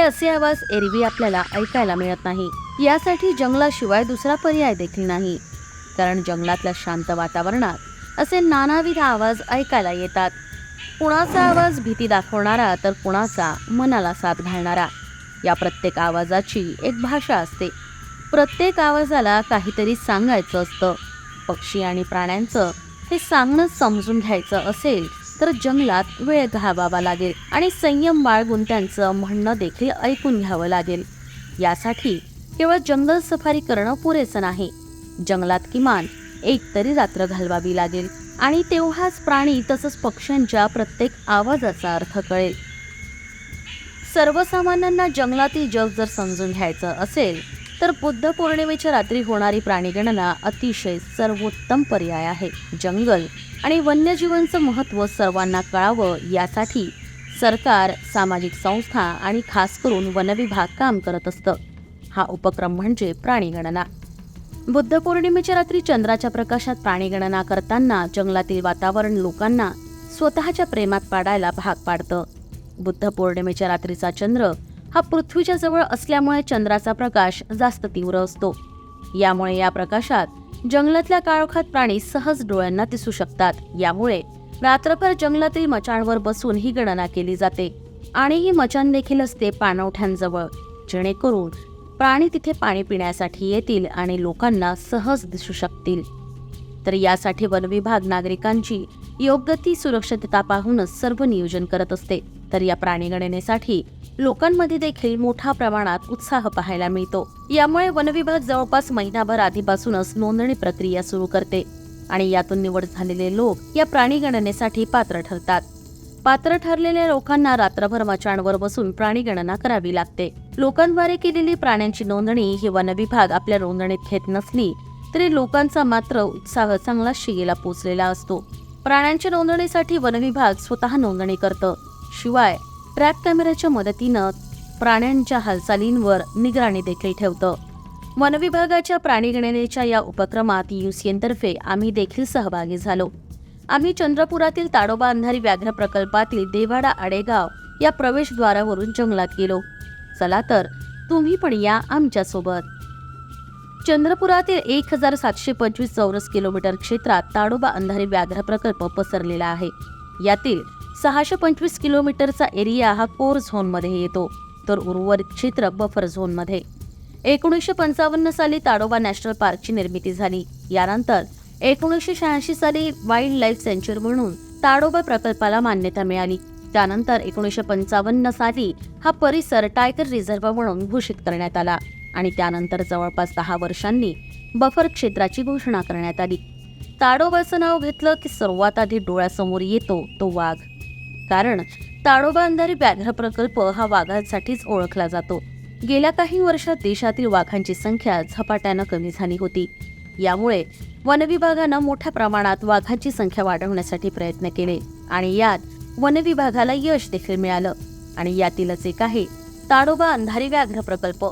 हे असे आवाज एरवी आपल्याला ऐकायला मिळत नाही. यासाठी जंगलाशिवाय दुसरा पर्याय देखील नाही. कारण जंगलातल्या शांत वातावरणात असे नानाविध आवाज ऐकायला येतात. कुणाचा आवाज भीती दाखवणारा तर कुणाचा मनाला साथ घालणारा. या प्रत्येक आवाजाची एक भाषा असते. प्रत्येक आवाजाला काहीतरी सांगायचं असतं. पक्षी आणि प्राण्यांचं हे सांगणं समजून घ्यायचं असेल तर जंगलात वेळ घालवावा लागेल आणि संयम बाळगून त्यांचं म्हणणं देखील ऐकून घ्यावं लागेल. यासाठी केवळ जंगल सफारी करणं पुरेसं नाही. जंगलात किमान एक तरी रात्र घालवावी लागेल आणि तेव्हाच प्राणी तसंच पक्ष्यांच्या प्रत्येक आवाजाचा अर्थ कळेल. सर्वसामान्यांना जंगलातील जग जर समजून घ्यायचं असेल तर बुद्ध पौर्णिमेच्या रात्री होणारी प्राणीगणना अतिशय सर्वोत्तम पर्याय आहे. जंगल आणि वन्यजीवांचं महत्त्व सर्वांना कळावं यासाठी सरकार सामाजिक संस्था आणि खास करून वनविभाग काम करत असतं. हा उपक्रम म्हणजे प्राणीगणना. बुद्ध पौर्णिमेच्या रात्री चंद्राच्या प्रकाशात प्राणीगणना करताना जंगलातील वातावरण लोकांना स्वतःच्या प्रेमात पाडायला भाग पाडतं. बुद्ध पौर्णिमेच्या रात्रीचा चंद्र हा पृथ्वीच्या जवळ असल्यामुळे चंद्राचा प्रकाश जास्त तीव्र असतो. यामुळे या प्रकाशात जंगलातल्या काळोखात प्राणी सहज डोळ्यांना दिसू शकतात. यामुळे रात्रभर जंगलातील मचाणवर बसून ही गणना केली जाते. आणि ही मचान देखील असते पाणवठ्यांजवळ. जेणेकरून प्राणी तिथे पाणी पिण्यासाठी येतील आणि लोकांना सहज दिसू शकतील. तर यासाठी वनविभाग नागरिकांची योग्य ती सुरक्षितता पाहूनच सर्व नियोजन करत असते. तर या प्राणीगणनेसाठी लोकांमध्ये देखील मोठ्या प्रमाणात उत्साह पाहायला मिळतो. यामुळे वनविभाग जवळपास महिनाभर आधीपासूनच नोंदणी प्रक्रिया सुरू करते आणि यातून निवड झालेले लोक या प्राणीगणनेसाठी पात्र ठरतात. पात्र ठरलेल्या लोकांना रात्रभर मचाणवर बसून प्राणीगणना करावी लागते. लोकांद्वारे केलेली प्राण्यांची नोंदणी ही वनविभाग आपल्या नोंदणीत घेत नसली तरी लोकांचा मात्र उत्साह चांगला शिगेला पोचलेला असतो. प्राण्यांच्या नोंदणीसाठी वनविभाग स्वतः नोंदणी करतं. शिवाय ट्रॅक कॅमेऱ्याच्या मदतीनं प्राण्यांच्या हालचालींवर निगराणी देखील ठेवतं. वनविभागाच्या प्राणीगणनेच्या या उपक्रमात युसीएनतर्फे आम्ही देखील सहभागी झालो. आम्ही चंद्रपुरातील ताडोबा अंधारी व्याघ्र प्रकल्पातील देवाडा आडेगाव या प्रवेशद्वारावरून जंगलात गेलो. चला तर तुम्ही पण या आमच्यासोबत. चंद्रपुरातील एक हजार सातशे पंचवीस चौरस किलोमीटर क्षेत्रात ताडोबा अंधारी व्याघ्र प्रकल्प पसरलेला आहे. यातील सहाशे पंचवीस किलोमीटरचा एरिया हा कोर झोनमध्ये येतो तर उर्वरित क्षेत्र बफर झोनमध्ये. एकोणीसशे पंचावन्न साली ताडोबा नॅशनल पार्कची निर्मिती झाली. यानंतर एकोणीसशे शहाऐंशी साली वाईल्ड लाईफ सेंचुरी म्हणून ताडोबा प्रकल्पाला मान्यता मिळाली. त्यानंतर एकोणीसशे पंचावन्न साली हा परिसर टायगर रिझर्व्ह म्हणून घोषित करण्यात आला आणि त्यानंतर जवळपास दहा वर्षांनी बफर क्षेत्राची घोषणा करण्यात आली. ताडोबाचं नाव घेतलं की सर्वात आधी डोळ्यासमोर येतो तो वाघ. कारण ताडोबा अंधारी व्याघ्र प्रकल्प हा वाघांसाठीच ओळखला जातो. गेल्या काही वर्षात देशातील वाघांची संख्या झपाट्यानं कमी झाली होती. यामुळे वनविभागानं मोठ्या प्रमाणात वाघांची संख्या वाढवण्यासाठी प्रयत्न केले आणि यात वनविभागाला यश देखील मिळालं आणि यातीलच एक आहे ताडोबा अंधारी व्याघ्र प्रकल्प.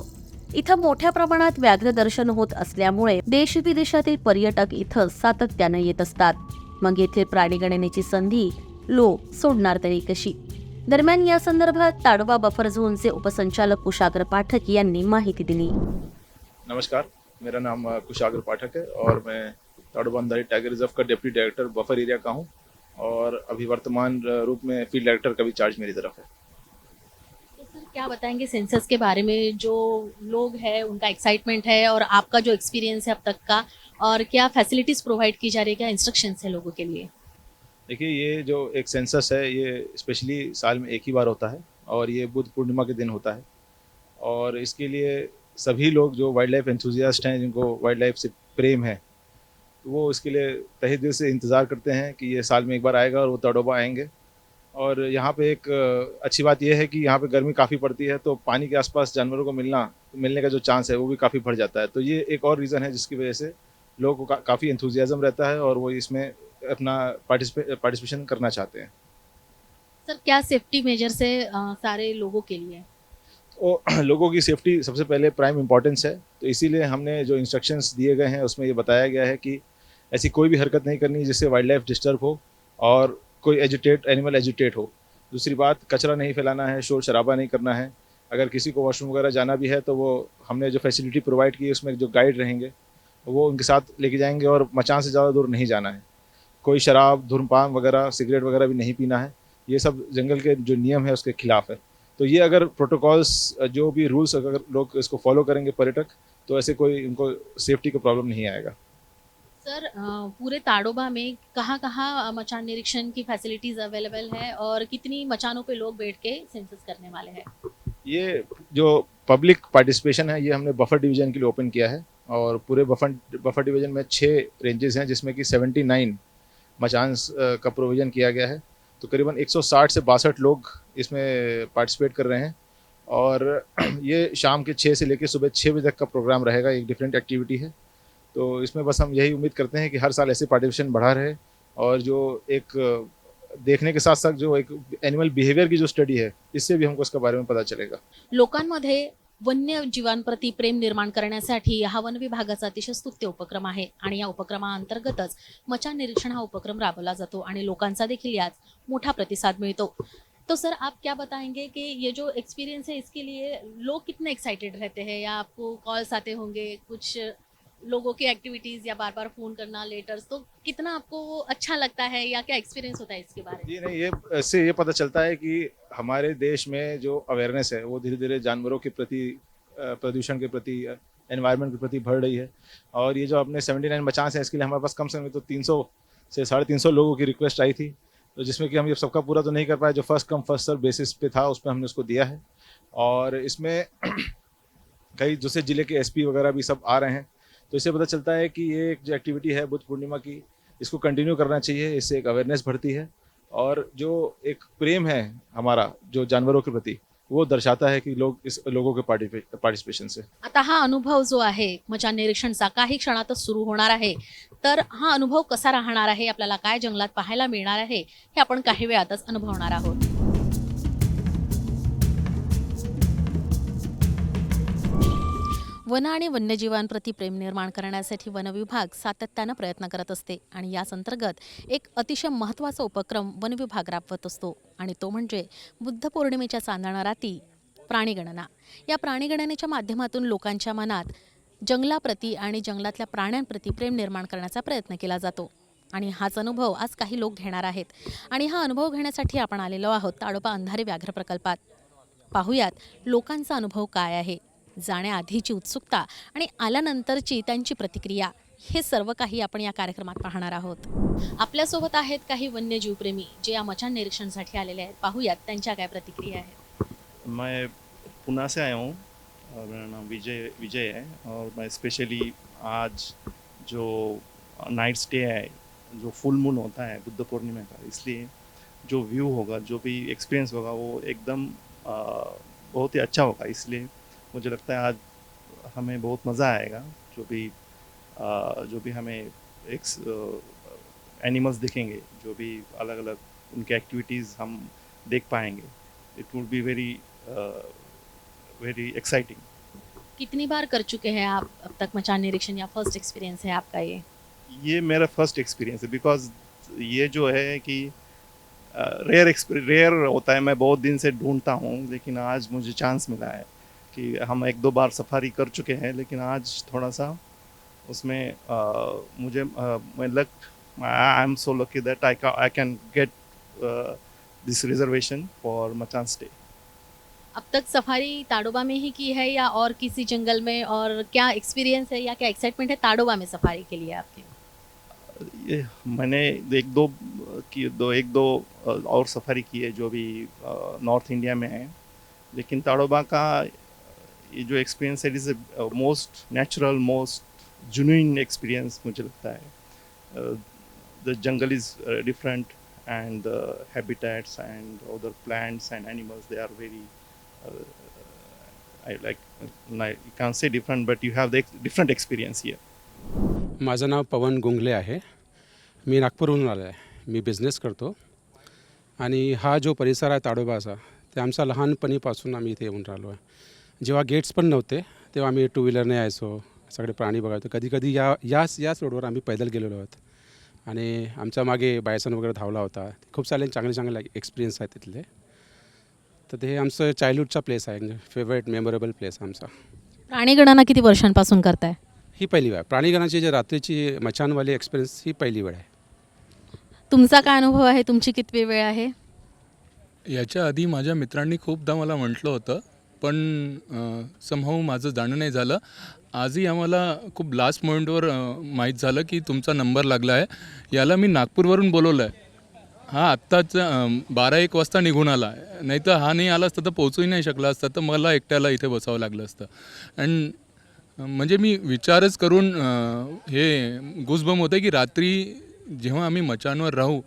इथं मोठ्या प्रमाणात व्याघ्र दर्शन होत असल्यामुळे देश विदेशातील पर्यटक इथं सातत्यानं येत असतात. मग येथील प्राणीगणनेची संधी लोक सोडणार तरी कशी? दरम्यान या संदर्भात ताडोबा बफर झोनचे उपसंचालक कुशाग्र पाठक यांनी माहिती दिली. नमस्कार मेरा नाम कुशाग्र पाठक है और मैं ताड़ोबांधारी टाइगर रिज़र्व का डिप्टी डायरेक्टर बफर एरिया का हूँ और अभी वर्तमान रूप में फ़ील्ड डायरेक्टर का भी चार्ज मेरी तरफ़ है। तो सर क्या बताएँगे सेंसस के बारे में? जो लोग हैं उनका एक्साइटमेंट है और आपका जो एक्सपीरियंस है अब तक का और क्या फैसिलिटीज़ प्रोवाइड की जा रही है क्या इंस्ट्रक्शंस है लोगों के लिए? देखिए ये जो एक सेंसस है ये स्पेशली साल में एक ही बार होता है और ये बुद्ध पूर्णिमा के दिन होता है। और इसके लिए सभी लोग जो वाइल्ड लाइफ एंथुजियास्ट हैं जिनको वाइल्ड लाइफ से प्रेम है वो इसके लिए तहे दिल से इंतज़ार करते हैं कि ये साल में एक बार आएगा और वो तड़ोबा आएँगे। और यहाँ पे एक अच्छी बात यह है कि यहाँ पे गर्मी काफ़ी पड़ती है तो पानी के आसपास जानवरों को मिलना मिलने का जो चांस है वो भी काफ़ी बढ़ जाता है। तो ये एक और रीज़न है जिसकी वजह से लोगों को का, काफ़ी एंथुजियाज़म रहता है और वो इसमें अपना पार्टिसिपे पार्टिसिपेशन करना चाहते हैं। सर क्या सेफ्टी मेजर्स है अ, सारे लोगों के लिए? तो लोगों की सेफ्टी सबसे पहले प्राइम इम्पोर्टेंस है। तो इसीलिए हमने जो इंस्ट्रक्शंस दिए गए हैं उसमें ये बताया गया है कि ऐसी कोई भी हरकत नहीं करनी जिससे वाइल्ड लाइफ डिस्टर्ब हो और कोई एजुटेट एनिमल एजुटेट हो। दूसरी बात कचरा नहीं फैलाना है शोर शराबा नहीं करना है। अगर किसी को वॉशरूम वगैरह जाना भी है तो वो हमने जो फैसिलिटी प्रोवाइड की है उसमें जो गाइड रहेंगे वो उनके साथ लेके जाएँगे और मचान से ज़्यादा दूर नहीं जाना है। कोई शराब धूम्रपान वगैरह सिगरेट वगैरह भी नहीं पीना है। ये सब जंगल के जो नियम है उसके खिलाफ है। तो ये अगर प्रोटोकॉल्स जो भी रूल्स अगर लोग इसको फॉलो करेंगे पर्यटक तो ऐसे कोई उनको सेफ्टी का प्रॉब्लम नहीं आएगा। सर पूरे ताडोबा में कहाँ कहाँ मचान निरीक्षण की फैसिलिटीज़ अवेलेबल है और कितनी मचानों पे लोग बैठ के सेंसस करने वाले हैं? ये जो पब्लिक पार्टिसिपेशन है ये हमने बफर डिवीज़न के लिए ओपन किया है और पूरे बफर बफर डिवीज़न में छः रेंजेस हैं जिसमें कि 79 मचान का प्रोविज़न किया गया है। तो करीबन 160 से बासठ लोग इसमें पार्टिसिपेट कर रहे हैं और ये शाम के छः से लेकर सुबह छः बजे तक का प्रोग्राम रहेगा, एक डिफरेंट एक्टिविटी है। तो इसमें बस हम यही उम्मीद करते हैं कि हर साल ऐसे पार्टिसिपेशन बढ़ा रहे और जो एक देखने के साथ साथ जो एक एनिमल बिहेवियर की जो स्टडी है, इससे भी हमको इसके बारे में पता चलेगा। लोकांमध्ये वन्य जीवांप्रती प्रेम निर्माण करण्यासाठी हा वन विभागाचा अतिशय स्तुत्य उपक्रम आहे. आणि या उपक्रमाअंतर्गतच मचान निरीक्षण हा उपक्रम राबवला जातो आणि लोकांचा देखील यात मोठा प्रतिसाद मिळतो. तो सर आप क्या बताएंगे कि ये जो एक्सपीरियंस है इसके लिए लोग कितने एक्साइटेड रहते हैं? या आपको कॉल्स आते होंगे? कुछ लोगों की एक्टिविटीज़ या बार बार फ़ोन करना लेटर्स तो कितना आपको वो अच्छा लगता है या क्या एक्सपीरियंस होता है इसके बारे में? ये नहीं, ये, इससे ये पता चलता है कि हमारे देश में जो अवेयरनेस है, वो धीरे धीरे जानवरों के प्रति प्रदूषण के प्रति एनवायरनमेंट के प्रति बढ़ रही है। और ये जो अपने 79 मचान है, इसके लिए हमारे पास कम से कम तो 300 से साढ़े तीन सौ लोगों की रिक्वेस्ट आई थी। तो जिसमें कि हम ये सबका पूरा तो नहीं कर पाए, जो first come first serve basis पे था उस पर हमने उसको दिया है। और इसमें कई दूसरे ज़िले के एसपी वगैरह भी सब आ रहे हैं तो इससे पता चलता है कि ये एक जो एक्टिविटी है बुद्ध पूर्णिमा की इसको कंटिन्यू करना चाहिए इससे एक अवेयरनेस बढ़ती है। और जो एक प्रेम है हमारा जो जानवरों के प्रति वो दर्शाता है कि लोग इस लोगों के पार्टिसिपेशन से। आता हा अनुभव जो आहे मचा निरीक्षणचा काही क्षणातच सुरू होणार आहे. तर हा अनुभव कसा राहणार आहे आपल्याला काय जंगलात पाहायला मिळणार आहे हे आपण काही वेळातच अनुभवणार आहोत. वन आणि वन्यजीवांप्रती प्रेम निर्माण करण्यासाठी वन विभाग सातत्यानं प्रयत्न करत असते आणि याच अंतर्गत एक अतिशय महत्त्वाचा उपक्रम वन विभाग राबवत असतो आणि तो म्हणजे बुद्ध पौर्णिमेच्या चांदणा राती प्राणीगणना. या प्राणीगणनेच्या माध्यमातून लोकांच्या मनात जंगलाप्रती आणि जंगलातल्या प्राण्यांप्रती प्रेम निर्माण करण्याचा प्रयत्न केला जातो. आणि हाच अनुभव आज काही लोक घेणार आहेत. आणि हा अनुभव घेण्यासाठी आपण आलेलो आहोत ताडोबा अंधारे व्याघ्र प्रकल्पात. पाहुयात लोकांचा अनुभव काय आहे? जाण्याआधीची उत्सुकता आणि आल्यानंतरची त्यांची प्रतिक्रिया हे सर्व काही आपण या कार्यक्रमात पाहणार आहोत. आपल्यासोबत आहेत काही वन्यजीवप्रेमी जे या मचान निरीक्षणसाठी आलेले आहेत. पाहूयात त्यांच्या काय प्रतिक्रिया आहेत. मैं पुणे से आया हूँ। और मेरा नाम विजय विजय है और मैं स्पेशली आज जो नाइट स्टे है जो फुल मून होता है बुद्ध पूर्णिमा का इसलिए जो व्यू होगा जो भी एक्सपीरियंस होगा वो एकदम बहुत ही अच्छा होगा इसलिए मुझे लगता है आज हमें बहुत मज़ा आएगा जो भी जो भी हमें एक एनिमल्स दिखेंगे जो भी अलग अलग उनके एक्टिविटीज़ हम देख पाएँगे it would be very very exciting कितनी बार कर चुके हैं आप अब तक मचान निरीक्षण या फ़र्स्ट एक्सपीरियंस है आपका ये? ये मेरा फ़र्स्ट एक्सपीरियंस है बिकॉज़ ये जो है कि रेयर रेयर होता है मैं बहुत दिन से ढूंढता हूँ लेकिन आज मुझे चांस मिला है। कि हम एक दो बार सफारी कर चुके हैं लेकिन आज थोड़ा सा उसमें अ, मुझे मैं luck I am so lucky that I I can get this reservation for machan stay अब तक सफारी ताडोबा में ही की है या और किसी जंगल में और क्या एक्सपीरियंस है या क्या एक्साइटमेंट है ताडोबा में सफारी के लिए आपके? ये मैंने एक दो की दो एक दो और सफारी की है जो भी नॉर्थ इंडिया में है। लेकिन ताड़ोबा का ये जो एक्सपीरियंस है it is most natural most junoon experience मुझे लगता है the jungle is different and the habitats and other plants and animals they are very I like you can say different but you have the different experience here माझं नाव पवन गुंगले आहे. मी नागपूरहून आलो आहे मी business करतो. आणि हा जो परिसर आहे ताडोबाचा ते आमचा लहानपणीपासून आम्ही इथे येऊन राहिलो आहे. जेव्हा गेट्स पण नव्हते तेव्हा आम्ही टू व्हीलरने यायचो. सगळे प्राणी बघायचो. कधी कधी या याच याच रोडवर आम्ही पैदल गेलेलो आहोत. आणि आमच्या मागे बायसन वगैरे धावला होता. खूप सारे चांगले चांगले एक्सपिरियन्स आहेत तिथले. तर ते आमचं चायल्डहूडचा प्लेस आहे. फेवरेट मेमोरेबल प्लेस आमचा. प्राणीगणना किती वर्षांपासून करताय? ही पहिली वेळ. आहे. प्राणीगणाची जी रात्रीची मचानवाली एक्सपिरियन्स ही पहिली वेळ आहे. तुमचा काय अनुभव आहे? तुमची कितवी वेळ आहे? याच्या आधी माझ्या मित्रांनी खूपदा मला म्हटलं होतं पण समहाऊ माझं जाणं नाही झालं. आजही आम्हाला खूप लास्ट मोमेंटवर माहीत झालं की तुमचा नंबर लागला आहे. याला मी नागपूरवरून बोलवलं आहे हा आत्ताच बारा एक वाजता निघून आला. नाही तर हा नाही आला असता तर पोचूही नाही शकला असता तर मला एकट्याला इथे बसावं लागलं असतं. अँड म्हणजे मी विचारच करून हे गुजबम होतं की रात्री जेव्हा आम्ही मचानवर राहू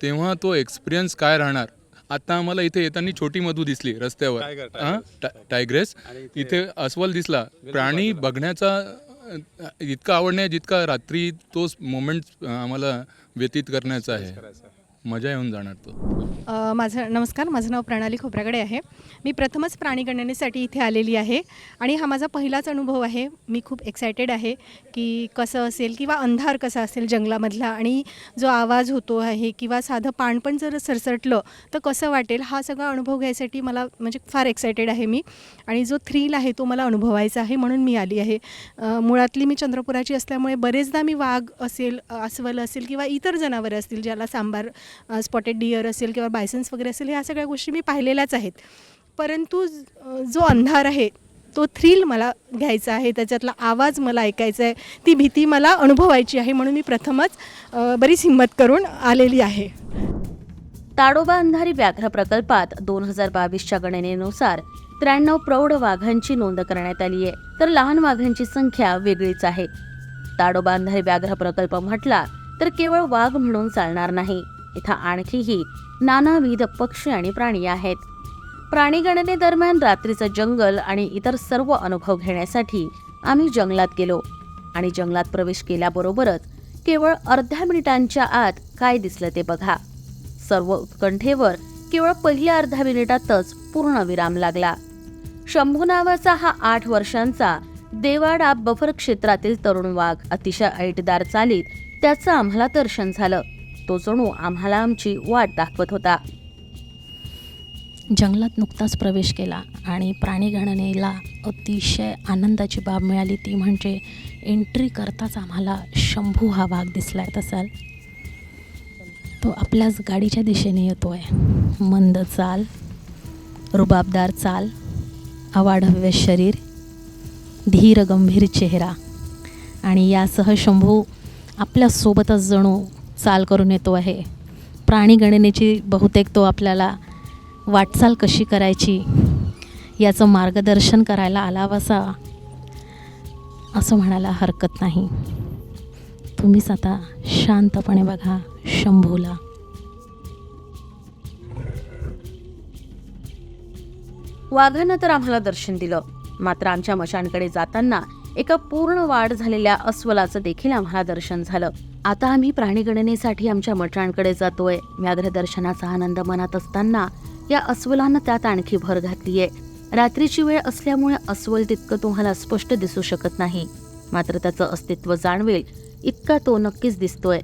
तेव्हा तो एक्सपिरियन्स काय राहणार? आता आम्हाला इथे येताना छोटी मधू दिसली रस्त्यावर. हां? टायग्रेस इथे अस्वल दिसला. प्राणी बघण्याचा इतका आवड नाही जितका रात्री तोच मोमेंट आम्हाला व्यतीत करण्याचा आहे. मजा येऊन जाणार तो. अ, माझं नमस्कार माझं नाव प्रणाली खोब्रागडे आहे. मी प्रथमच प्राणीगणनेसाठी इथे आलेली आहे आणि हा माझा पहिलाच अनुभव आहे. मी खूप एक्सायटेड आहे की कसं असेल किंवा अंधार कसा असेल जंगलामधला आणि जो आवाज होतो आहे किंवा साधं पाण पण जर सरसटलं तर कसं वाटेल हा सगळा अनुभव घ्यायसाठी मला म्हणजे फार एक्सायटेड आहे मी. आणि जो थ्रील आहे तो मला अनुभवायचा आहे म्हणून मी आली आहे. अ, मुळातली मी चंद्रपुराची असल्यामुळे बरेचदा मी वाघ असेल अस्वल असेल किंवा इतर जनावरं असतील ज्याला सांबार स्पॉटेड डिअर असेल किंवा बायसन्स वगैरे असेल ह्या सगळ्या गोष्टी मी पाहिलेल्याच आहेत. परंतु जो अंधार आहे तो थ्रिल मला घ्यायचा आहे त्याच्यातला आवाज मला ऐकायचा आहे ती भीती मला अनुभवायची आहे म्हणून मी प्रथमच बरीच हिंमत करून आलेली आहे. ताडोबा अंधारी व्याघ्र प्रकल्पात दोन हजार बावीसच्या गणनेनुसार त्र्याण्णव प्रौढ वाघांची नोंद करण्यात आली आहे तर लहान वाघांची संख्या वेगळीच आहे. ताडोबा अंधारी व्याघ्र प्रकल्प म्हटला तर केवळ वाघ म्हणून चालणार नाही. इथं आणखीही नानाविध पक्षी आणि प्राणी आहेत. प्राणीगणनेदरम्यान रात्रीचं जंगल आणि इतर सर्व अनुभव घेण्यासाठी आम्ही जंगलात गेलो आणि जंगलात प्रवेश केल्याबरोबरच केवळ अर्ध्या मिनिटांच्या आत काय दिसलं ते बघा. सर्व उत्कंठेवर केवळ पहिल्या अर्ध्या मिनिटातच पूर्ण विराम लागला. शंभू नावाचा हा आठ वर्षांचा देवाडा बफर क्षेत्रातील तरुण वाघ अतिशय ऐटदार चालीत त्याचं आम्हाला दर्शन झालं. तो जणू आम्हाला आमची वाट दाखवत होता. जंगलात नुकताच प्रवेश केला आणि प्राणीगणनेला अतिशय आनंदाची बाब मिळाली. ती म्हणजे एंट्री करताच आम्हाला शंभू हा वाघ दिसला तसाल. तो आपल्याच गाडीच्या दिशेने येतो आहे मंद चाल रुबाबदार चाल अवाढव्य शरीर धीर गंभीर चेहरा. आणि यासह शंभू आपल्यासोबतच जणू चाल करून येतो आहे. प्राणी गणनेची बहुतेक तो आपल्याला वाटचाल कशी करायची याचं मार्गदर्शन करायला आलावासा. असं म्हणायला हरकत नाही. तुम्हीच आता शांतपणे बघा शंभूला. वाघानं तर आम्हाला दर्शन दिलं. मात्र आमच्या मशांकडे जाताना एका पूर्ण वाढ झालेल्या अस्वलाचं देखील आम्हाला दर्शन झालं. आता आम्ही प्राणीगणनेसाठी आमच्या मठांकडे जातोय. व्याघ्र दर्शनाचा आनंद मनात असताना या अस्वलानं त्यात आणखी भर घातलीये. रात्रीची वेळ असल्यामुळे अस्वल तितकं तुम्हाला स्पष्ट दिसू शकत नाही. मात्र त्याचं अस्तित्व जाणवेल इतका तो नक्कीच दिसतोय.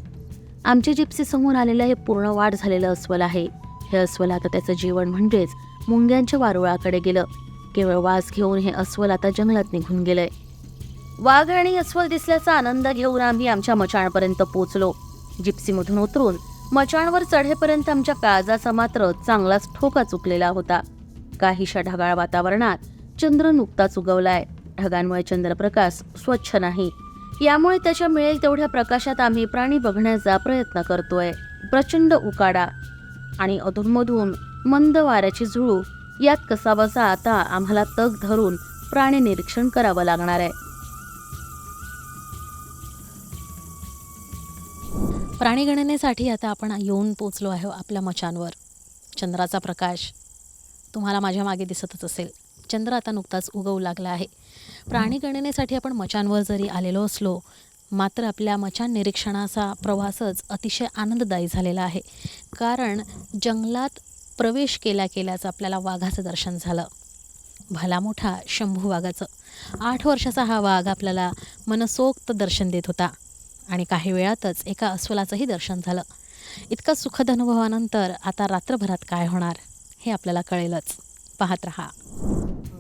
आमच्या जिप्सी समोर आलेलं हे पूर्ण वाढ झालेलं अस्वल आहे. हे अस्वल आता त्याचं जीवन म्हणजेच मुंग्यांच्या वारुळाकडे गेलं. केवळ वास घेऊन हे अस्वल आता जंगलात निघून गेलंय. वाघ आणि अस्वल दिसल्याचा आनंद घेऊन आम्ही आमच्या मचाणपर्यंत पोचलो. जिप्सीमधून उतरून मचाणवर चढेपर्यंत आमच्या काळजाचा मात्र चांगलाच ठोका चुकलेला होता. काहीशा ढगाळ वातावरणात चंद्र नुकताच उगवलाय. ढगांमुळे चंद्रप्रकाश स्वच्छ नाही. यामुळे त्याच्या मिळेल तेवढ्या प्रकाशात आम्ही प्राणी बघण्याचा प्रयत्न करतोय. प्रचंड उकाडा आणि अधूनमधून मंद वाऱ्याची झुळू यात कसाबसा आता आम्हाला तग धरून प्राणी निरीक्षण करावं लागणार आहे. प्राणीगणनेसाठी आता आपण येऊन पोचलो आहे आपल्या मचांवर. चंद्राचा प्रकाश तुम्हाला माझ्या मागे दिसतच असेल. चंद्र आता नुकताच उगवू लागला आहे. प्राणीगणनेसाठी आपण मचांवर जरी आलेलो असलो मात्र आपल्या मचान निरीक्षणाचा प्रवासच अतिशय आनंददायी झालेला आहे. कारण जंगलात प्रवेश केल्या केल्याचं आपल्याला वाघाचं दर्शन झालं. भला मोठा शंभू वाघाचं आठ वर्षाचा हा वाघ आपल्याला मनसोक्त दर्शन देत होता. आणि काही वेळातच एका अस्वलाचंही दर्शन झालं. इतका सुखद अनुभवानंतर आता रात्रभरात काय होणार हे आपल्याला कळेलच. पाहत रहा.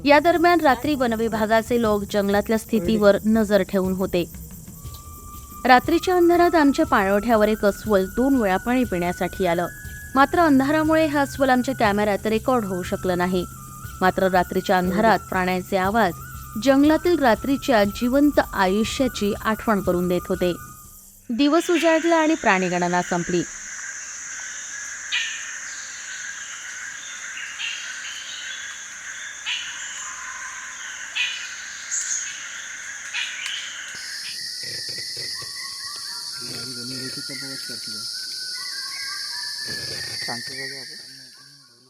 या दरम्यान रात्री वनविभागाचे लोक जंगलातल्या स्थितीवर नजर ठेवून होते. रात्रीच्या अंधारात आमच्या पाणवठ्यावर एक अस्वल दोन वेळा पाणी पिण्यासाठी आलं. मात्र अंधारामुळे हे अस्वल आमच्या कॅमेऱ्यात रेकॉर्ड होऊ शकलं नाही. मात्र रात्रीच्या अंधारात प्राण्यांचे आवाज जंगलातील रात्रीच्या जिवंत आयुष्याची आठवण करून देत होते. दिवस उजाडला आणि प्राणीगणना संपली.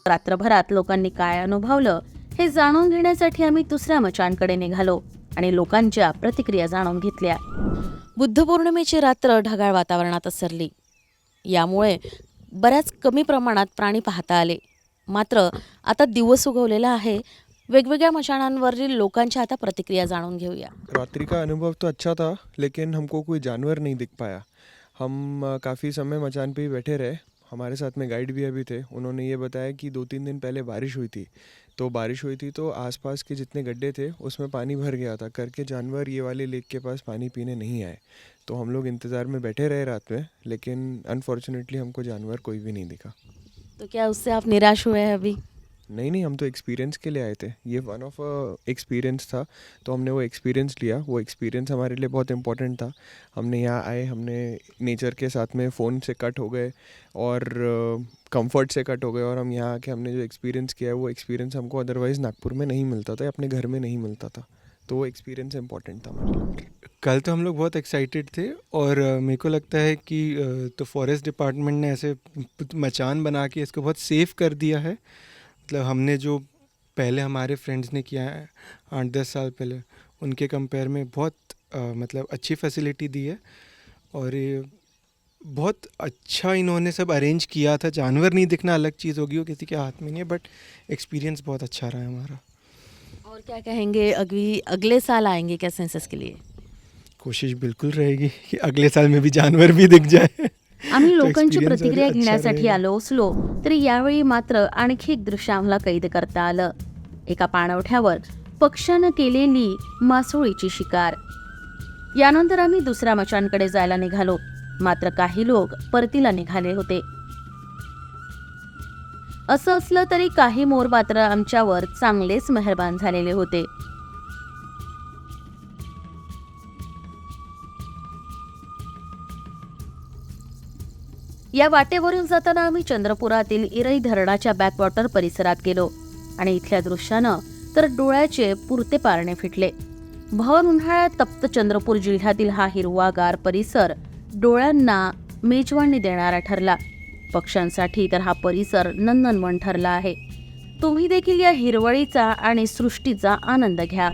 रात्रभरात लोकांनी काय अनुभवलं हे जाणून घेण्यासाठी आम्ही दुसऱ्या मचांकडे निघालो. आणि लोकांच्या प्रतिक्रिया जाणून घेतल्या. बुद्ध पौर्णिमेची रात्र ढगाळ वातावरणात असरली. यामुळे बऱ्याच कमी प्रमाणात प्राणी पाहता आले. मात्र आता दिवस उगवलेला आहे. वेगवेगळ्या मशाणांवरील लोकांच्या आता प्रतिक्रिया जाणून घेऊया. रात्रि का अनुभव तो अच्छा था लेकिन हमको कोई जानवर नहीं दिख पाया. हम काफ़ी समय मचान पे ही बैठे रहे. हमारे साथ में गाइड भी अभी थे. उन्होंने ये बताया कि दो तीन दिन पहले बारिश हुई थी. तो बारिश हुई थी तो आसपास के जितने गड्ढे थे, उसमें पानी भर गया था। करके जानवर ये वाले लेक के पास पानी पीने नहीं आए। तो हम लोग इंतज़ार में बैठे रहे रात में, लेकिन अनफॉर्चुनेटली हमको जानवर कोई भी नहीं दिखा। तो क्या उससे आप निराश हुए हैं अभी? नहीं नहीं हम तो एक्सपीरियंस के लिए आए थे। ये वन ऑफ़ एक्सपीरियंस था तो हमने वो एक्सपीरियंस लिया। वो एक्सपीरियंस हमारे लिए बहुत इम्पोर्टेंट था। हमने यहाँ आए हमने नेचर के साथ में फ़ोन से कट हो गए और कंफर्ट से कट हो गए और हम यहाँ आके हमने जो एक्सपीरियंस किया है वो एक्सपीरियंस हमको अदरवाइज़ नागपुर में नहीं मिलता था अपने घर में नहीं मिलता था। तो वो एक्सपीरियंस इम्पोर्टेंट था हमारे कल तो हम लोग बहुत एक्साइटेड थे और अ, मेरे को लगता है कि अ, तो फॉरेस्ट डिपार्टमेंट ने ऐसे मचान बना के इसको बहुत सेफ़ कर दिया है। मतलब हमने जो पहले हमारे फ्रेंड्स ने किया है आठ दस साल पहले उनके कंपेयर में बहुत अ, मतलब अच्छी फैसिलिटी दी है और ये बहुत अच्छा इन्होंने सब अरेंज किया था। जानवर नहीं दिखना अलग चीज़ होगी वो हो, किसी के हाथ में नहीं है बट एक्सपीरियंस बहुत अच्छा रहा है हमारा। और क्या कहेंगे अगली अगले साल आएँगे क्या सेंसस के लिए? कोशिश बिल्कुल रहेगी कि अगले साल में भी जानवर भी दिख जाए। आम्ही लोकांची प्रतिक्रिया घेण्यासाठी. आलो असलो तरी यावेळी मात्र आणखी एक दृश्य आम्हाला कैद करता आलं. एका पाणवठ्यावर पक्ष्यानं केलेली मासोळीची शिकार. यानंतर आम्ही दुसऱ्या मचांकडे जायला निघालो. मात्र काही लोक परतीला निघाले होते. असं असलं तरी काही मोर मात्र आमच्यावर चांगलेच मेहरबान झालेले होते. या वाटेवरून जाताना आम्ही चंद्रपुरातील इरई धरणाच्या बॅकवॉटर परिसरात गेलो आणि इथल्या दृश्यानं तर डोळ्याचे पुरते पारणे फिटले. भवन उन्हाळ्यात तप्त चंद्रपूर जिल्ह्यातील हा हिरवागार परिसर डोळ्यांना मेजवानी देणारा ठरला. पक्ष्यांसाठी तर हा परिसर नंदनवन ठरला आहे. तुम्ही देखील या हिरवळीचा आणि सृष्टीचा आनंद घ्या.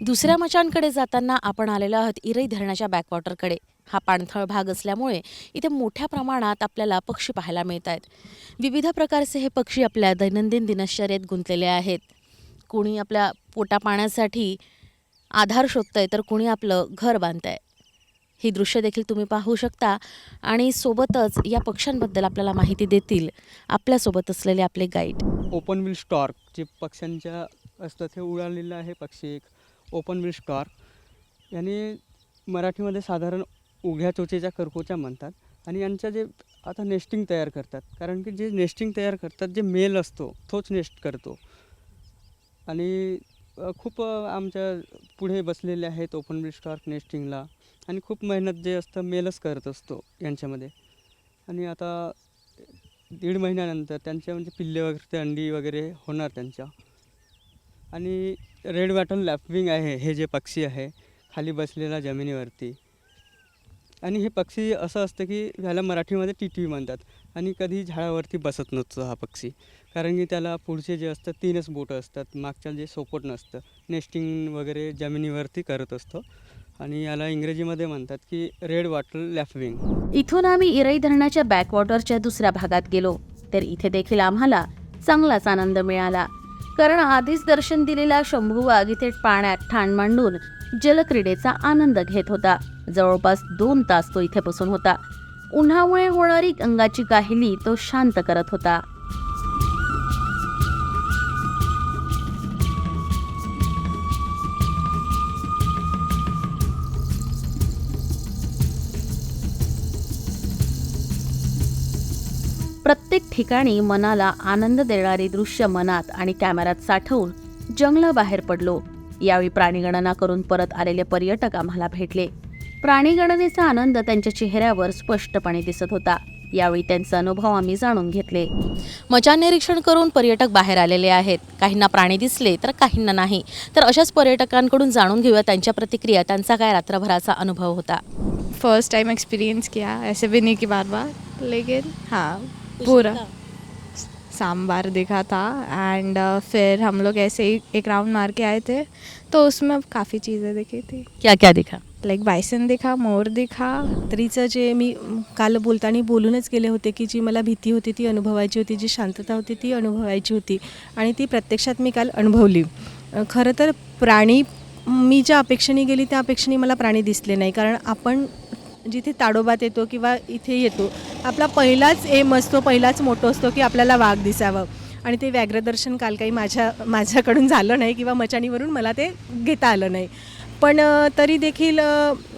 दुसऱ्या मचांकडे जाताना आपण आलेलो आहोत इरई धरणाच्या बॅकवॉटरकडे. हा पाणथळ भाग असल्यामुळे इथे मोठ्या प्रमाणात आपल्याला पक्षी पाहायला मिळत आहेत विविध प्रकारचे हे पक्षी आपल्या दैनंदिन दिनश्चर्येत गुंतलेले आहेत. कोणी आपल्या पोटा पाण्यासाठी आधार शोधतंय तर कोणी आपलं घर बांधतंय. ही दृश्य देखील तुम्ही पाहू शकता आणि सोबतच या पक्ष्यांबद्दल आपल्याला माहिती देतील आपल्यासोबत असलेले आपले गाईड ओपन विल स्टॉर्क जे पक्ष्यांच्या असतात हे उडालेलं आहे पक्षी एक. ओपन विल स्टॉर्क याने मराठीमध्ये साधारण उघ्या चोचेच्या करकोच्या म्हणतात आणि यांच्या जे आता नेस्टिंग तयार करतात. कारण की जे नेस्टिंग तयार करतात जे मेल असतो तोच नेस्ट करतो. आणि खूप आमच्या पुढे बसलेले आहेत ओपन विल स्टॉर्क नेस्टिंगला आणि खूप मेहनत जे असतं मेलच करत असतो यांच्यामध्ये. आणि आता दीड महिन्यानंतर त्यांच्या म्हणजे पिल्ले वगैरे ते अंडी वगैरे होणार त्यांच्या. आणि रेड वॅटन लॅपविंग आहे हे जे पक्षी आहे खाली बसलेला जमिनीवरती. आणि हे पक्षी असं असतं की ह्याला मराठीमध्ये टिटवी म्हणतात. आणि कधी झाडावरती बसत नसतो हा पक्षी. कारण की त्याला पुढचे जे असतं तीनच बोटं असतात. मागच्या जे सोपट नसतं. नेस्टिंग वगैरे जमिनीवरती करत असतो. आणि याला इंग्रजीमध्ये म्हणतात की रेड वॉटर लॅफविंग. इथून आम्ही इरई धरणाच्या बॅकवॉटरच्या दुसऱ्या भागात गेलो. तर इथे देखील आम्हाला चांगलाच आनंद मिळाला. कारण आधीच दर्शन दिलेला शंभू वाघ इथे पाण्यात ठाण मांडून जलक्रीडेचा आनंद घेत होता. जवळपास दोन तास तो इथे बसून होता. उन्हामुळे होणारी गंगाची काहिली तो शांत करत होता. प्रत्येक ठिकाणी मनाला आनंद देणारी दृश्य मनात आणि कॅमेऱ्यात साठवून जंगलाबाहेर पडलो. यावेळी प्राणीगणना करून परत आलेले पर्यटक आम्हाला भेटले. प्राणीगणनेचा आनंद त्यांच्या चेहऱ्यावर स्पष्टपणे दिसत होता. यावेळी त्यांचे अनुभव आम्ही जाणून घेतले. मचान निरीक्षण करून पर्यटक बाहेर आलेले आहेत. काहींना प्राणी दिसले तर काहींना नाही. तर अशाच पर्यटकांकडून जाणून घेऊया त्यांच्या प्रतिक्रिया. त्यांचा काय रात्रभराचा अनुभव होता? फर्स्ट टाइम एक्सपीरियंस किया. ऐसे भी नहीं कि बार बार लेकिन हाँ पूरा. सांबार देखा था एंड फिर हम लोग ऐसे ही एक राउंड मार के आए थे तो उसमें काफ़ी चीज़ें दिखी थी। क्या क्या दिखा? लाईक बायसन दिखा मोर दिखा। रात्रीचं जे मी काल बोलताना बोलूनच गेले होते की जी मला भीती होती ती अनुभवायची होती जी शांतता होती ती अनुभवायची होती आणि ती प्रत्यक्षात मी काल अनुभवली. खरं तर प्राणी मी ज्या अपेक्षेने गेली त्या अपेक्षेने मला प्राणी दिसले नाही कारण आपण जिथे ताडोबात येतो किंवा इथे येतो आपला पहिलाच एम असतो पहिलाच मोठो असतो की आपल्याला वाघ दिसावं. आणि ते व्याघ्रदर्शन काल काही माझ्या माझ्याकडून झालं नाही किंवा मचाणीवरून मला ते घेता आलं नाही. पण तरी देखील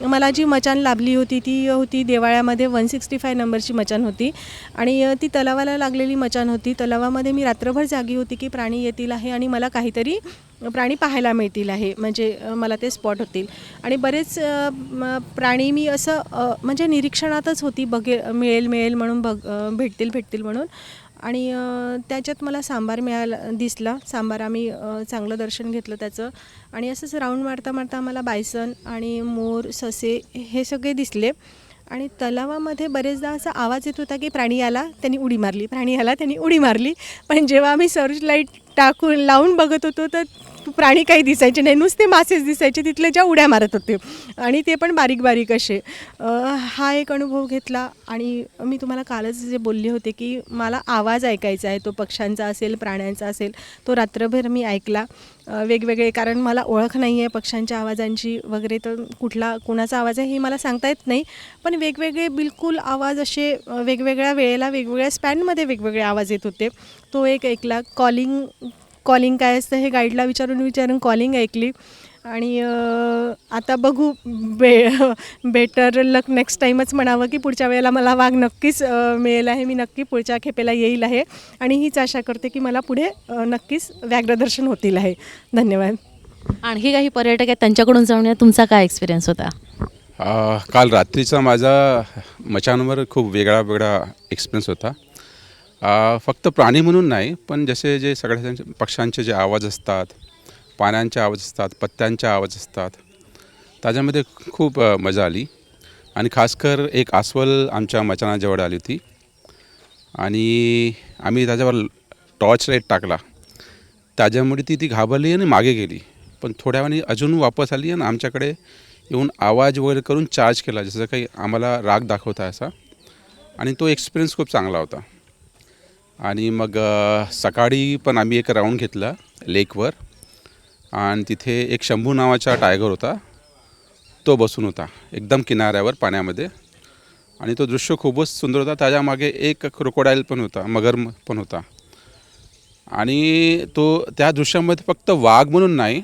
मला जी मचान लाभली होती ती होती देवाळ्यामध्ये वन सिक्स्टी फाय नंबरची मचान होती. आणि ती तलावाला लागलेली मचान होती. तलावामध्ये मी रात्रभर जागी होती की प्राणी येतील आहे आणि मला काहीतरी प्राणी पाहायला मिळतील आहे म्हणजे मला ते स्पॉट होतील. आणि बरेच प्राणी मी असं म्हणजे निरीक्षणातच होती बघे मिळेल मिळेल म्हणून बघ भेटतील भेटतील म्हणून. आणि त्याच्यात मला सांबार मिळाला दिसला. सांबार आम्ही चांगलं दर्शन घेतलं त्याचं. आणि असंच राऊंड मारता मारता आम्हाला बायसन आणि मोर ससे हे सगळे दिसले. आणि तलावामध्ये बरेचदा असा आवाज येत होता की प्राणी आला त्यांनी उडी मारली. प्राणी आला त्यांनी उडी मारली. पण जेव्हा आम्ही सर्च लाइट टाकून लावून बघत होतो तर प्राणी काही दिसायचे नाही नुसते मासेच दिसायचे तिथले ज्या उड्या मारत होते. आणि ते पण बारीक बारीक असे हा एक अनुभव घेतला आणि मी तुम्हाला कालच जे बोलले होते की मला आवाज ऐकायचा आहे तो पक्ष्यांचा असेल प्राण्यांचा असेल तो रात्रभर मी ऐकला. वेगवेगळे कारण मला ओळख नाही आहे पक्ष्यांच्या आवाजांची वगैरे तर कुठला कुणाचा आवाज आहे हे मला सांगता येत नाही. पण वेगवेगळे बिलकुल आवाज असे वेगवेगळ्या वेळेला वेगवेगळ्या स्पॅनमध्ये वेगवेगळे आवाज येत होते. तो एक ऐकला. कॉलिंग कॉलिंग काय असतं हे गाईडला विचारून विचारून कॉलिंग ऐकली. आणि आता बघू बे बेटर लक नेक्स्ट टाईमच म्हणावं की पुढच्या वेळेला मला वाघ नक्कीच मिळेल आहे मी नक्की पुढच्या खेपेला येईल आहे. आणि हीच आशा करते की मला पुढे नक्कीच व्याघ्रदर्शन होतील आहे. धन्यवाद. आणखी काही पर्यटक आहेत त्यांच्याकडून जाऊन या तुमचा काय एक्सपिरियन्स होता? आ, काल रात्रीचा माझा मचानवर खूप वेगळा वेगळा एक्सपिरियन्स होता. फक्त प्राणी म्हणून नाही पण जसे जे सगळ्या पक्ष्यांचे जे आवाज असतात पाण्यांचे आवाज असतात पत्त्यांचे आवाज असतात त्याच्यामध्ये खूप मजा आली. आणि खासकर एक अस्वल आमच्या मचानाजवळ आली होती. आणि आम्ही त्याच्यावर टॉर्च लाइट टाकला. त्याच्यामुळे ती ती घाबरली आणि मागे गेली. पण थोड्या वेळाने अजून वापस आली आणि आमच्याकडे येऊन आवाज वगैरे करून चार्ज केला जसं काही आम्हाला राग दाखवता असा. आणि तो एक्सपिरियन्स खूप चांगला होता. आणि मग सकाळी पण आम्ही एक राऊंड घेतला लेकवर. आणि तिथे एक शंभू नावाचा टायगर होता. तो बसून होता एकदम किनाऱ्यावर पाण्यामध्ये. आणि तो दृश्य खूपच सुंदर होता. त्याच्यामागे एक क्रोकोडाईल पण होता मगर पण होता. आणि तो त्या दृश्यामध्ये फक्त वाघ म्हणून नाही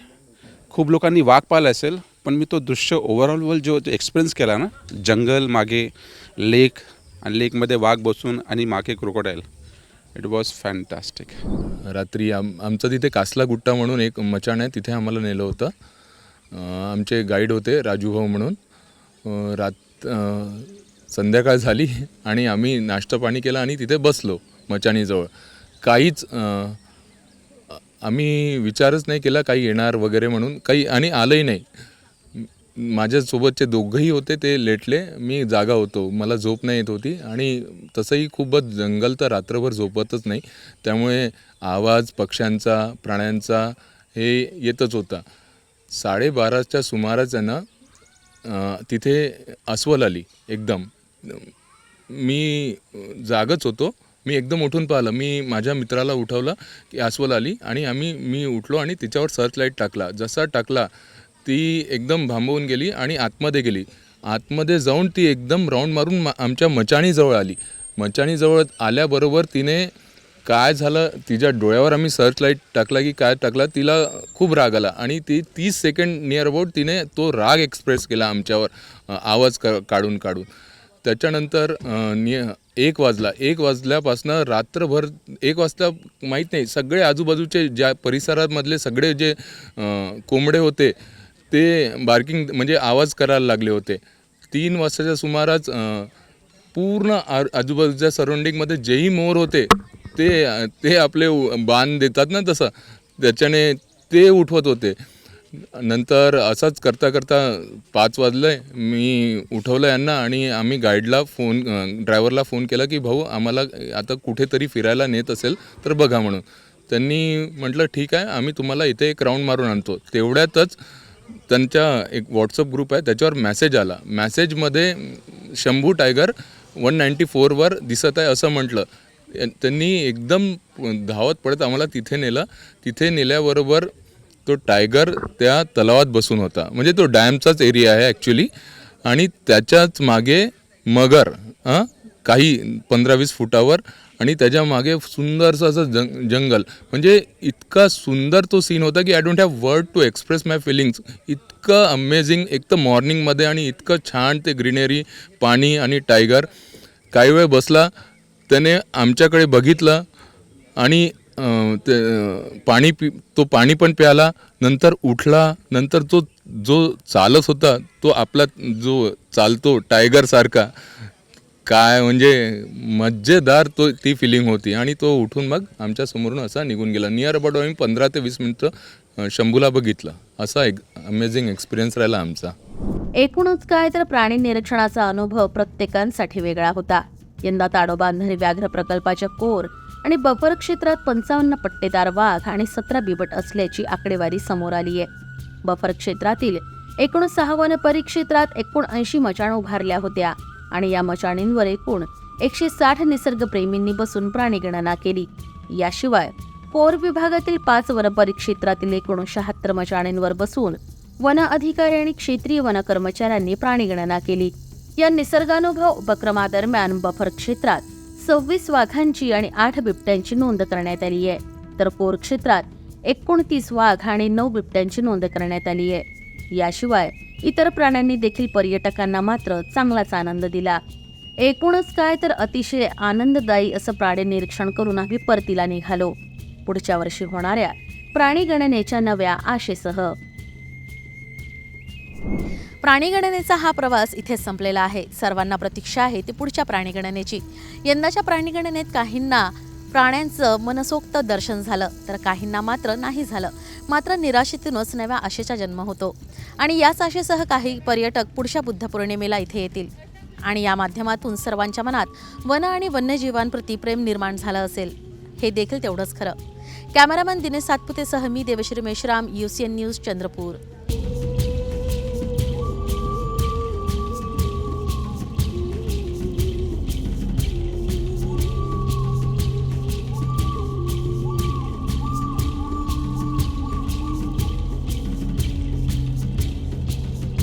खूप लोकांनी वाघ पाहिला असेल पण मी तो दृश्य ओव्हरऑल जो एक्सपिरियन्स केला ना जंगल मागे लेक आणि लेकमध्ये वाघ बसून आणि मागे क्रोकोडाईल इट वॉज फॅन्टॅस्टिक रात्री आम आमचं तिथे कासला गुट्टा म्हणून एक मचाण आहे तिथे आम्हाला नेलं होतं. अं, आमचे गाईड होते राजू भाऊ म्हणून. अं, रात अं, संध्याकाळ झाली आणि आम्ही नाश्ता पाणी केला आणि तिथे बसलो मचाणीजवळ. काहीच अं, आम्ही विचारच नाही केला काही येणार वगैरे म्हणून. काही आणि आलंही नाही. माझ्यासोबतचे दोघंही होते ते लेटले. मी जागा होतो. मला झोप नाही येत होती. आणि तसंही खूपच जंगल तर रात्रभर झोपतच नाही. त्यामुळे आवाज पक्ष्यांचा प्राण्यांचा हे येतच होता. साडेबाराच्या सुमारास आहे ना तिथे अस्वल आली एकदम. मी जागच होतो. मी एकदम उठून पाहिलं. मी माझ्या मित्राला उठवलं की अस्वल आली आणि आम्ही मी उठलो आणि तिच्यावर सर्च लाइट टाकला. जसा टाकला ती एकदम भांबवून गेली आणि आतमध्ये गेली. आतमध्ये जाऊन ती एकदम राऊंड मारून मा आमच्या मचाणीजवळ आली. मचाणीजवळ आल्याबरोबर तिने काय झालं तिच्या डोळ्यावर आम्ही सर्च लाइट टाकला की काय टाकला तिला खूप राग आला. आणि ती तीस सेकंड नियर अबाउट तिने तो राग एक्सप्रेस केला आमच्यावर आवाज का काढून काढून. त्याच्यानंतर निय नि एक वाजला. एक वाजल्यापासनं रात्रभर एक वाजता माहीत नाही सगळे आजूबाजूचे ज्या परिसरामधले सगळे जे कोंबडे होते ते बार्किंग म्हणजे आवाज करायला लागले होते. तीन वाजताच्या सुमारास पूर्ण आ आजूबाजूच्या सराउंडिंगमध्ये जेही मोर होते ते ते आपले उ- बाण देतात ना तसं त्याच्याने ते उठवत होते. नंतर असंच करता करता पाच वाजले मी उठवलं यांना आणि आम्ही गाईडला फोन ड्रायव्हरला फोन केला की भाऊ आम्हाला आता कुठेतरी फिरायला नेत असेल तर बघा म्हणून. त्यांनी म्हटलं ठीक आहे आम्ही तुम्हाला इथे एक राऊंड मारून आणतो. तेवढ्यातच त्यांच्या एक व्हॉट्सअप ग्रुप आहे त्याच्यावर मॅसेज आला. मॅसेजमध्ये शंभू टायगर वन नाईंटी फोरवर दिसत आहे असं म्हटलं. त्यांनी एकदम धावत पडत आम्हाला तिथे नेलं. तिथे नेल्याबरोबर तो टायगर त्या तलावात बसून होता. म्हणजे तो डॅमचाच एरिया आहे ॲक्च्युली आणि त्याच्याच मागे मगर हां काही पंधरा वीस फुटावर आणि त्याच्यामागे सुंदरसं असं जंग जंगल. म्हणजे इतका सुंदर तो सीन होता की I don't have word to express my feelings इतकं अमेझिंग एक तर मॉर्निंगमध्ये आणि इतकं छान ते ग्रीनरी पाणी आणि टायगर काही वेळ बसला त्याने आमच्याकडे बघितलं आणि ते पाणी पि तो पाणी पण प्याला. नंतर उठला. नंतर तो जो चालत होता तो आपला जो चालतो टायगरसारखा काय म्हणजे मज्जेदार तो ती फिलिंग होती. आणि तो उठून मग आमच्या समोरून असा निघून गेला. नियर अबाउट आम्ही पंधरा ते वीस मिनटं शंभूला बघितलं. असा एक अमेझिंग एक्सपिरियन्स राहिला आमचा. एकूणच काय तर प्राणी निरीक्षणाचा अनुभव प्रत्येकांसाठी वेगळा होता. यंदा ताडोबा अंधारी व्याघ्र प्रकल्पाच्या कोर आणि बफर क्षेत्रात पंचावन्न पट्टेदार वाघ आणि सतरा बिबट असल्याची आकडेवारी समोर आली आहे. बफर क्षेत्रातील एकूण सहा वन परिक्षेत्रात एकूण ऐंशी मचाण उभारल्या होत्या. आणि या मशाणींवर एकूण एकशे साठ निसर्गप्रेमींनी बसून प्राणीगणना केली. याशिवाय कोर विभागातील पाच वनपरिक्षेत्रातील एकूण शहात्तर मशाणींवर बसून वन अधिकारी आणि क्षेत्रीय वन कर्मचाऱ्यांनी प्राणीगणना केली. या निसर्गानुभव उपक्रमादरम्यान बफर क्षेत्रात सव्वीस वाघांची आणि आठ बिबट्यांची नोंद करण्यात आली आहे. तर कोर क्षेत्रात एकोणतीस वाघ आणि नऊ बिबट्यांची नोंद करण्यात आली आहे. याशिवाय इतर प्राण्यांनी देखील पर्यटकांना मात्र चांगलाच आनंद दिला. एकूणच काय तर अतिशय आनंददायी असं प्राणी निरीक्षण करून आम्ही परतीला निघालो. पुढच्या वर्षी होणाऱ्या प्राणीगणनेच्या नव्या आशेसह. प्राणीगणनेचा हा प्रवास इथे संपलेला आहे. सर्वांना प्रतीक्षा आहे ती पुढच्या प्राणीगणनेची यंदाच्या प्राणीगणनेत काहींना प्राण्यांचं मनसोक्त दर्शन झालं तर काहींना मात्र नाही झालं. मात्र निराशेतूनच नव्या आशेचा जन्म होतो. आणि याच आशेसह काही पर्यटक पुढच्या बुद्ध पौर्णिमेला इथे येतील. आणि या माध्यमातून सर्वांच्या मनात वन आणि वन्यजीवांप्रती प्रेम निर्माण झालं असेल. हे देखील तेवढंच खरं. कॅमेरामॅन दिनेश सातपुतेसह मी Devashri Meshram U C N news Chandrapur.